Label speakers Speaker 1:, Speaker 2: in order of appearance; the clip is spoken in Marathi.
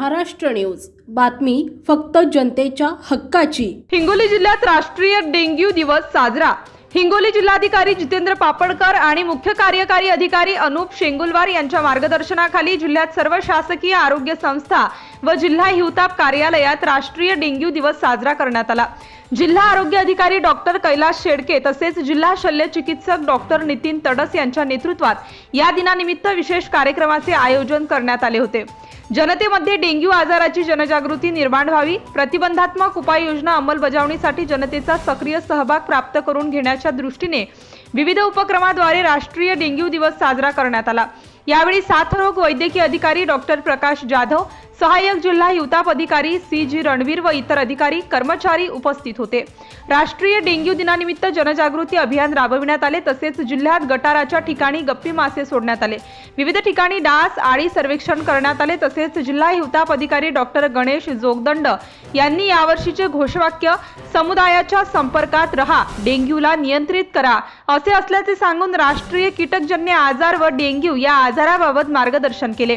Speaker 1: महाराष्ट्र न्यूज. बातमी फक्त जनतेच्या हक्काची.
Speaker 2: हिंगोली जिल्ह्यात राष्ट्रीय डेंग्यू दिवस साजरा. हिंगोली जिल्हाधिकारी जितेंद्र पापडकर आणि मुख्य कार्यकारी अधिकारी अनुप शेंगुलवार यांच्या मार्गदर्शनाखाली जिल्ह्यात सर्व शासकीय आरोग्य संस्था व जिल्हा हिवताप कार्यालयात राष्ट्रीय डेंग्यू दिवस साजरा करण्यात आला. जिल्हा आरोग्य अधिकारी डॉक्टर कैलास शेडके तसेच जिल्हा शल्य चिकित्सक डॉक्टर नितीन तडस यांच्या नेतृत्वात या दिनानिमित्त विशेष कार्यक्रमाचे आयोजन करण्यात आले होते. जनतेमध्ये डेंग्यू आजाराची जनजागृती निर्माण व्हावी प्रतिबंधात्मक उपाययोजना अंमलबजावणीसाठी जनतेचा सक्रिय सहभाग प्राप्त करून घेण्याच्या दृष्टीने विविध उपक्रमाद्वारे राष्ट्रीय डेंग्यू दिवस साजरा करण्यात आला. यावेळी साथरोग वैद्यकीय अधिकारी डॉक्टर प्रकाश जाधव सहाय्यक जिल्हा युताप अधिकारी सी जी रणवीर व इतर अधिकारी कर्मचारी उपस्थित होते. राष्ट्रीय डेंग्यू दिनानिमित्त जनजागृती अभियान राबविण्यात आले तसेच जिल्ह्यात गटाराच्या ठिकाणी गप्पी मासे सोडण्यात आले. विविध ठिकाणी डास आळी सर्वेक्षण करण्यात आले तसेच जिल्हा हिवताप अधिकारी डॉक्टर गणेश जोगदंड यांनी यावर्षीचे घोषवाक्य समुदायाच्या संपर्कात रहा डेंग्यूला नियंत्रित करा असे असल्याचे सांगून राष्ट्रीय कीटकजन्य आजार व डेंग्यू या आजाराबाबत मार्गदर्शन केले.